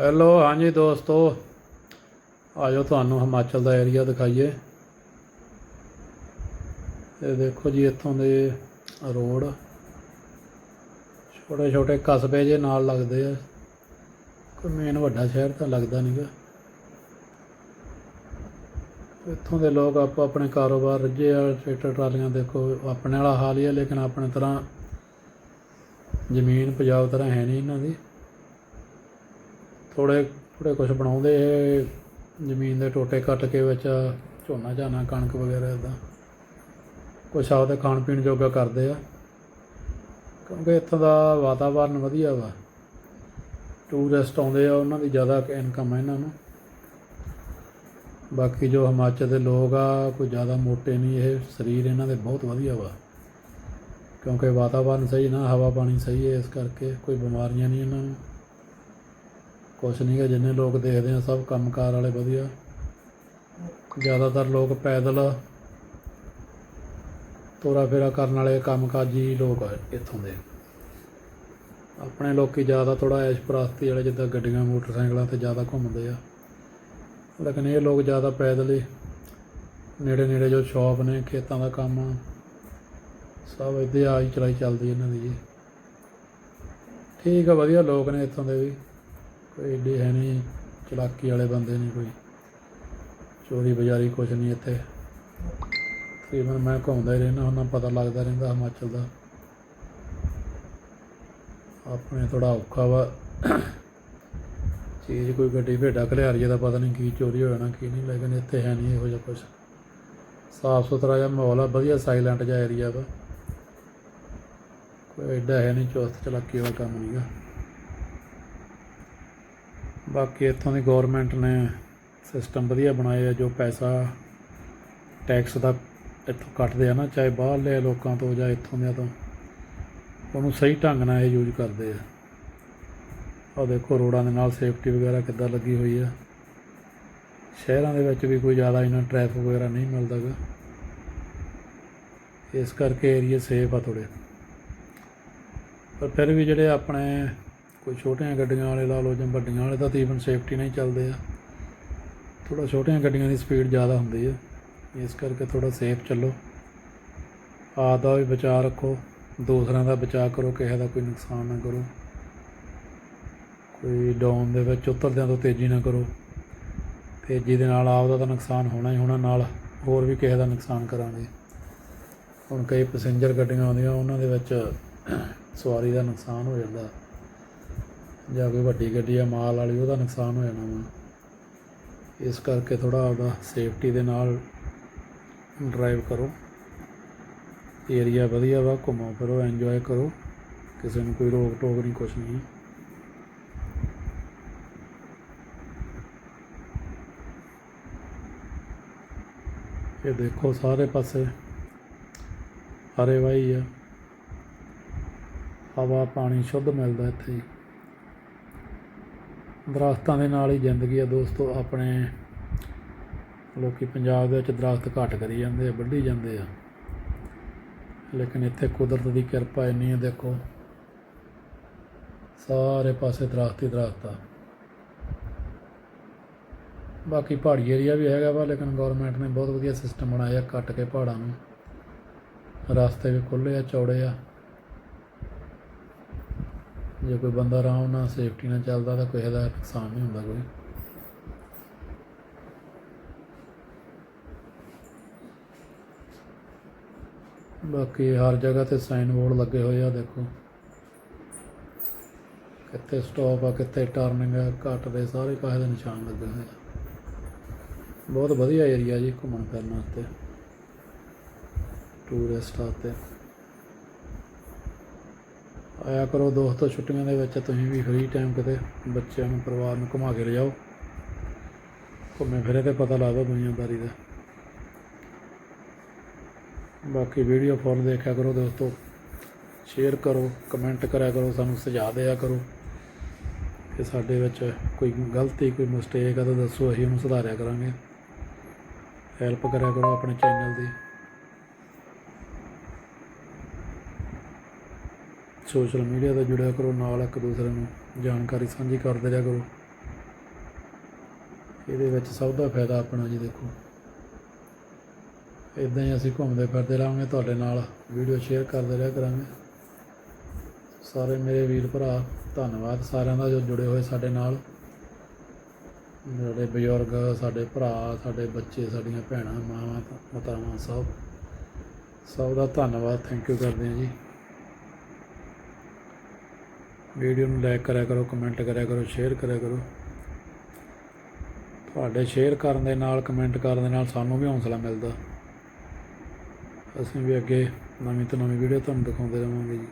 Hello ਹਾਂਜੀ ਦੋਸਤੋ। ਆਜੋ ਤੁਹਾਨੂੰ ਹਿਮਾਚਲ ਦਾ ਏਰੀਆ ਦਿਖਾਈਏ। ਇਹ ਦੇਖੋ ਜੀ, ਇੱਥੋਂ ਦੇ ਰੋਡ। ਛੋਟੇ ਛੋਟੇ ਕਸਬੇ ਜੇ ਨਾਲ ਲੱਗਦੇ ਆ। ਕੋਈ ਮੇਨ ਵੱਡਾ ਸ਼ਹਿਰ ਤਾਂ ਲੱਗਦਾ ਨਹੀਂਗਾ ਇੱਥੋਂ ਦੇ ਲੋਕ ਆਪੋ ਆਪਣੇ ਕਾਰੋਬਾਰ ਰੱਜੇ ਆ, ਟਰੈਕਟਰ, ਟਰਾਲੀਆਂ ਦੇਖੋ, ਆਪਣੇ ਵਾਲਾ ਹਾਲ ਹੀ ਆ, ਲੇਕਿਨ ਆਪਣੇ ਤਰ੍ਹਾਂ ਜ਼ਮੀਨ ਪੰਜਾਬ ਤਰ੍ਹਾਂ ਹੈ ਨਹੀਂ ਇਹਨਾਂ ਦੀ। ਥੋੜੇ ਥੋੜੇ ਕੁਝ ਬਣਾਉਂਦੇ ਇਹ ਜ਼ਮੀਨ ਦੇ ਟੋਟੇ ਕੱਟ ਕੇ ਵਿੱਚ ਝੋਨਾ ਝਾਨਾ, ਕਣਕ ਵਗੈਰਾ ਇਦਾਂ ਕੁਛ ਆਪਦੇ ਖਾਣ ਪੀਣ ਜੋਗਾ ਕਰਦੇ ਆ। ਕਿਉਂਕਿ ਇੱਥੋਂ ਦਾ ਵਾਤਾਵਰਨ ਵਧੀਆ ਵਾ। ਟੂਰਿਸਟ ਆਉਂਦੇ ਆ, ਉਹਨਾਂ ਦੀ ਜ਼ਿਆਦਾ ਇਨਕਮ ਹੈ ਇਹਨਾਂ ਨੂੰ। ਬਾਕੀ ਜੋ ਹਿਮਾਚਲ ਦੇ ਲੋਕ ਆ, ਕੋਈ ਜ਼ਿਆਦਾ ਮੋਟੇ ਨਹੀਂ, ਇਹ ਸਰੀਰ ਇਹਨਾਂ ਦੇ ਬਹੁਤ ਵਧੀਆ ਵਾ। ਕਿਉਂਕਿ ਵਾਤਾਵਰਨ ਸਹੀ ਨਾ, ਹਵਾ ਪਾਣੀ ਸਹੀ ਹੈ ਇਸ ਕਰਕੇ ਕੋਈ ਬਿਮਾਰੀਆਂ ਨਹੀਂ ਇਹਨਾਂ ਨੂੰ। ਕੁਛ ਨਹੀਂ ਹੈ ਜਿੰਨੇ ਲੋਕ ਦੇਖਦੇ ਆ, ਸਭ ਕੰਮਕਾਰ ਵਾਲੇ ਵਧੀਆ। ਜ਼ਿਆਦਾਤਰ ਲੋਕ ਪੈਦਲ ਤੋਰਾ ਫੇਰਾ ਕਰਨ ਵਾਲੇ ਕੰਮਕਾਜੀ ਲੋਕ ਆ ਇੱਥੋਂ ਦੇ। ਆਪਣੇ ਲੋਕੀ ਜ਼ਿਆਦਾ ਥੋੜਾ ਐਸ਼ ਪ੍ਰਸਤੀ ਵਾਲੇ, ਜਿੱਦਾਂ ਗੱਡੀਆਂ, ਮੋਟਰਸਾਈਕਲਾਂ ਤੇ ਜ਼ਿਆਦਾ ਘੁੰਮਦੇ ਆ। ਲੇਕਿਨ ਇਹ ਲੋਕ ਜ਼ਿਆਦਾ ਪੈਦਲ ਹੀ ਨੇੜੇ ਨੇੜੇ ਜੋ ਸ਼ਾਪ ਨੇ, ਖੇਤਾਂ ਦਾ ਕੰਮ ਆ ਸਭ ਇੱਥੇ ਆਈ ਚਲਾਈ ਚੱਲਦੀ ਇਹਨਾਂ ਦੀ ਜੀ। ਠੀਕ ਆ, ਵਧੀਆ ਲੋਕ ਨੇ ਇੱਥੋਂ ਦੇ ਵੀ। ਕੋਈ ਏਡੇ ਹੈ ਨਹੀਂ, ਚਲਾਕੀ ਵਾਲੇ ਬੰਦੇ ਨਹੀਂ ਕੋਈ। ਚੋਰੀ ਬਜ਼ਾਰੀ ਕੁਛ ਨਹੀਂ ਇੱਥੇ। ਤਕਰੀਬਨ ਮੈਂ ਘੁੰਮਦਾ ਹੀ ਰਹਿੰਦਾ ਹੁੰਦਾ, ਪਤਾ ਲੱਗਦਾ ਰਹਿੰਦਾ ਹਿਮਾਚਲ ਦਾ। ਆਪਣੇ ਥੋੜਾ ਔਖਾ ਵਾ। ਚੀਜ਼ ਕੋਈ ਗੱਡੀ ਭੇਡਾ ਘਲਿਆਰੀਏ ਦਾ ਪਤਾ ਨਹੀਂ ਕੀ ਚੋਰੀ ਹੋ ਜਾਣਾ ਕੀ ਨਹੀਂ, ਲੇਕਿਨ ਇੱਥੇ ਹੈ ਨਹੀਂ ਇਹੋ ਜਿਹਾ ਕੁਛ। ਸਾਫ਼ ਸੁਥਰਾ ਜਿਹਾ ਮਾਹੌਲ ਆ, ਵਧੀਆ ਸਾਇਲੈਂਟ ਜਿਹਾ ਏਰੀਆ ਵਾ। ਕੋਈ ਐਡਾ ਹੈ ਨਹੀਂ, ਚੁਸਤ ਚਲਾਕੀ ਵਾਲਾ ਕੰਮ ਨਹੀਂਗਾ ਬਾਕੀ ਇੱਥੋਂ ਦੀ ਗਵਰਨਮੈਂਟ ਨੇ ਸਿਸਟਮ ਵਧੀਆ ਬਣਾਏ ਆ, ਜੋ ਪੈਸਾ ਟੈਕਸ ਦਾ ਇੱਥੋਂ ਕੱਟਦੇ ਆ ਨਾ, ਚਾਹੇ ਬਾਹਰਲੇ ਲੋਕਾਂ ਤੋਂ ਜਾਂ ਇੱਥੋਂ ਦੇ ਤੋਂ, ਉਹਨੂੰ ਸਹੀ ਢੰਗ ਨਾਲ ਇਹ ਯੂਜ਼ ਕਰਦੇ ਆ। ਆਹ ਦੇਖੋ ਰੋਡਾਂ ਦੇ ਨਾਲ ਸੇਫਟੀ ਵਗੈਰਾ ਕਿੱਦਾਂ ਲੱਗੀ ਹੋਈ ਆ। ਸ਼ਹਿਰਾਂ ਦੇ ਵਿੱਚ ਵੀ ਕੋਈ ਜ਼ਿਆਦਾ ਇਹਨਾਂ ਟ੍ਰੈਫਿਕ ਵਗੈਰਾ ਨਹੀਂ ਮਿਲਦਾ ਗਾ। ਇਸ ਕਰਕੇ ਏਰੀਆ ਸੇਫ ਆ ਥੋੜ੍ਹੇ। ਪਰ ਫਿਰ ਵੀ ਜਿਹੜੇ ਆਪਣੇ ਕੋਈ ਛੋਟੀਆਂ ਗੱਡੀਆਂ ਵਾਲੇ ਲਾ ਲਓ ਜਾਂ ਵੱਡੀਆਂ ਵਾਲੇ ਤਾਂ ਤਕਰੀਬਨ ਸੇਫਟੀ ਨਹੀਂ ਚੱਲਦੇ ਆ। ਥੋੜਾ ਛੋਟੀਆਂ ਗੱਡੀਆਂ ਦੀ ਸਪੀਡ ਜ਼ਿਆਦਾ ਹੁੰਦੀ ਹੈ ਇਸ ਕਰਕੇ ਥੋੜਾ ਸੇਫ ਚੱਲੋ। ਆਪ ਦਾ ਵੀ ਬਚਾਅ ਰੱਖੋ। ਦੂਸਰਿਆਂ ਦਾ ਬਚਾਅ ਕਰੋ, ਕਿਸੇ ਦਾ ਕੋਈ ਨੁਕਸਾਨ ਨਾ ਕਰੋ। ਕੋਈ ਡਾਊਨ ਦੇ ਵਿੱਚ ਉਤਰਦਿਆਂ ਤੋਂ ਤੇਜ਼ੀ ਨਾ ਕਰੋ। ਤੇਜ਼ੀ ਦੇ ਨਾਲ ਆਪ ਦਾ ਤਾਂ ਨੁਕਸਾਨ ਹੋਣਾ ਹੀ ਹੋਣਾ, ਨਾਲ ਹੋਰ ਵੀ ਕਿਸੇ ਦਾ ਨੁਕਸਾਨ ਕਰਾਂਗੇ। ਹੁਣ ਕਈ ਪੈਸੇਂਜਰ ਗੱਡੀਆਂ ਆਉਂਦੀਆਂ, ਉਹਨਾਂ ਦੇ ਵਿੱਚ ਸਵਾਰੀ ਦਾ ਨੁਕਸਾਨ ਹੋ ਜਾਂਦਾ। ਜਾਂ ਕੋਈ ਵੱਡੀ ਗੱਡੀ ਆ ਮਾਲ ਵਾਲੀ, ਉਹਦਾ ਨੁਕਸਾਨ ਹੋ ਜਾਣਾ ਵਾ। ਇਸ ਕਰਕੇ ਥੋੜਾ ਆਪਦਾ ਸੇਫਟੀ ਦੇ ਨਾਲ ਡਰਾਈਵ ਕਰੋ। ਏਰੀਆ ਵਧੀਆ ਵਾ, ਘੁੰਮੋ ਫਿਰੋ ਐਂਜੋਏ ਕਰੋ। ਕਿਸੇ ਨੂੰ ਕੋਈ ਰੋਕ ਟੋਕ ਨਹੀਂ, ਕੁਛ ਨਹੀਂ। ਇਹ ਦੇਖੋ ਸਾਰੇ ਪਾਸੇ ਹਰੇ ਵਾਈ ਆ। ਹਵਾ, ਪਾਣੀ ਸ਼ੁੱਧ ਮਿਲਦਾ ਇੱਥੇ। ਹੀ ਦਰਖਤਾਂ ਦੇ ਨਾਲ ਹੀ ਜ਼ਿੰਦਗੀ ਆ ਦੋਸਤੋ, ਆਪਣੇ ਲੋਕੀ ਪੰਜਾਬ ਦੇ ਵਿੱਚ ਦਰਖਤ ਘੱਟ ਕਰੀ ਜਾਂਦੇ ਆ, ਵੱਢੀ ਜਾਂਦੇ ਆ। ਲੇਕਿਨ ਇੱਥੇ ਕੁਦਰਤ ਦੀ ਕਿਰਪਾ ਇੰਨੀ ਹੈ ਦੇਖੋ। ਸਾਰੇ ਪਾਸੇ ਦਰਖਤ ਹੀ ਦਰਖਤ ਆ। ਬਾਕੀ ਪਹਾੜੀ ਏਰੀਆ ਵੀ ਹੈਗਾ ਵਾ, ਲੇਕਿਨ ਗਵਰਨਮੈਂਟ ਨੇ ਬਹੁਤ ਵਧੀਆ ਸਿਸਟਮ ਬਣਾਇਆ, ਕੱਟ ਕੇ ਪਹਾੜਾਂ ਨੂੰ। ਰਸਤੇ ਵੀ ਖੁੱਲ੍ਹੇ ਆ, ਚੌੜੇ ਆ। ਜੇ ਕੋਈ ਬੰਦਾ ਆਰਾਮ ਨਾਲ ਸੇਫਟੀ ਨਾਲ ਚੱਲਦਾ ਤਾਂ ਕਿਸੇ ਦਾ ਨੁਕਸਾਨ ਨਹੀਂ ਹੁੰਦਾ ਕੋਈ। ਬਾਕੀ ਹਰ ਜਗ੍ਹਾ ਤੇ ਸਾਈਨ ਬੋਰਡ ਲੱਗੇ ਹੋਏ ਆ, ਦੇਖੋ। ਕਿੱਥੇ ਸਟਾਪ ਆ, ਕਿੱਥੇ ਟਰਨਿੰਗ ਆ, ਘੱਟ ਦੇ ਸਾਰੇ ਕਾਹੇ ਦੇ ਨਿਸ਼ਾਨ ਲੱਗੇ ਹੋਏ ਆ। ਬਹੁਤ ਵਧੀਆ ਏਰੀਆ ਜੀ ਘੁੰਮਣ ਫਿਰਨ ਵਾਸਤੇ। ਟੂਰਿਸਟ ਵਾਸਤੇ ਆਇਆ ਕਰੋ ਦੋਸਤੋ ਛੁੱਟੀਆਂ ਦੇ ਵਿੱਚ ਤੁਸੀਂ ਵੀ ਫ੍ਰੀ ਟਾਈਮ ਕਿਤੇ ਬੱਚਿਆਂ ਨੂੰ ਪਰਿਵਾਰ ਨੂੰ ਘੁਮਾ ਕੇ ਲਿਜਾਓ। ਘੁੰਮੇ ਫਿਰੇ ਤੇ ਪਤਾ ਲੱਗਦਾ ਦੁਨੀਆਦਾਰੀ ਦਾ। ਬਾਕੀ ਵੀਡੀਓ ਫੁੱਲ ਦੇਖਿਆ ਕਰੋ ਦੋਸਤੋ। ਸ਼ੇਅਰ ਕਰੋ ਕਮੈਂਟ ਕਰਿਆ ਕਰੋ, ਸਾਨੂੰ ਸੁਝਾਅ ਦਿਆ ਕਰੋ ਕਿ ਸਾਡੇ ਵਿੱਚ ਕੋਈ ਗਲਤੀ, ਕੋਈ ਮਿਸਟੇਕ ਆ ਤਾਂ ਦੱਸੋ, ਅਸੀਂ ਉਹਨੂੰ ਸੁਧਾਰਿਆ ਕਰਾਂਗੇ। ਹੈਲਪ ਕਰਿਆ ਕਰੋ ਆਪਣੇ ਚੈਨਲ ਦੀ। ਸੋਸ਼ਲ ਮੀਡੀਆ ਤੇ ਜੁੜਿਆ ਕਰੋ, ਨਾਲ ਇੱਕ ਦੂਸਰੇ ਨੂੰ ਜਾਣਕਾਰੀ ਸਾਂਝੀ ਕਰਦੇ ਰਿਹਾ ਕਰੋ। ਇਹਦੇ ਵਿੱਚ ਸਭ ਦਾ ਫਾਇਦਾ ਆਪਣਾ ਜੀ ਦੇਖੋ। ਇਦਾਂ ਹੀ ਅਸੀਂ ਘੁੰਮਦੇ ਫਿਰਦੇ ਰਹਾਂਗੇ, ਤੁਹਾਡੇ ਨਾਲ ਵੀਡੀਓ ਸ਼ੇਅਰ ਕਰਦੇ ਰਿਹਾ ਕਰਾਂਗੇ। ਸਾਰੇ ਮੇਰੇ ਵੀਰ ਭਰਾ, ਧੰਨਵਾਦ ਸਾਰਿਆਂ ਦਾ ਜੋ ਜੁੜੇ ਹੋਏ ਸਾਡੇ ਨਾਲ। ਸਾਡੇ ਬਜ਼ੁਰਗ, ਸਾਡੇ ਭਰਾ, ਸਾਡੇ ਬੱਚੇ, ਸਾਡੀਆਂ ਭੈਣਾਂ, ਮਾਵਾਂ, ਮਾਤਾਵਾਂ, ਸਭ। ਸਭ ਦਾ ਧੰਨਵਾਦ ਥੈਂਕ ਯੂ ਕਰਦੇ ਹਾਂ ਜੀ। ਵੀਡੀਓ ਨੂੰ ਲਾਈਕ ਕਰਿਆ ਕਰੋ, ਕਮੈਂਟ ਕਰਿਆ ਕਰੋ, ਸ਼ੇਅਰ ਕਰਿਆ ਕਰੋ। ਤੁਹਾਡੇ ਸ਼ੇਅਰ ਕਰਨ ਦੇ ਨਾਲ, ਕਮੈਂਟ ਕਰਨ ਦੇ ਨਾਲ ਸਾਨੂੰ ਵੀ ਹੌਸਲਾ ਮਿਲਦਾ। ਅਸੀਂ ਵੀ ਅੱਗੇ ਨਵੀਂ ਤੋਂ ਨਵੀਂ ਵੀਡੀਓ ਤੁਹਾਨੂੰ ਦਿਖਾਉਂਦੇ ਰਹਾਂਗੇ ਜੀ।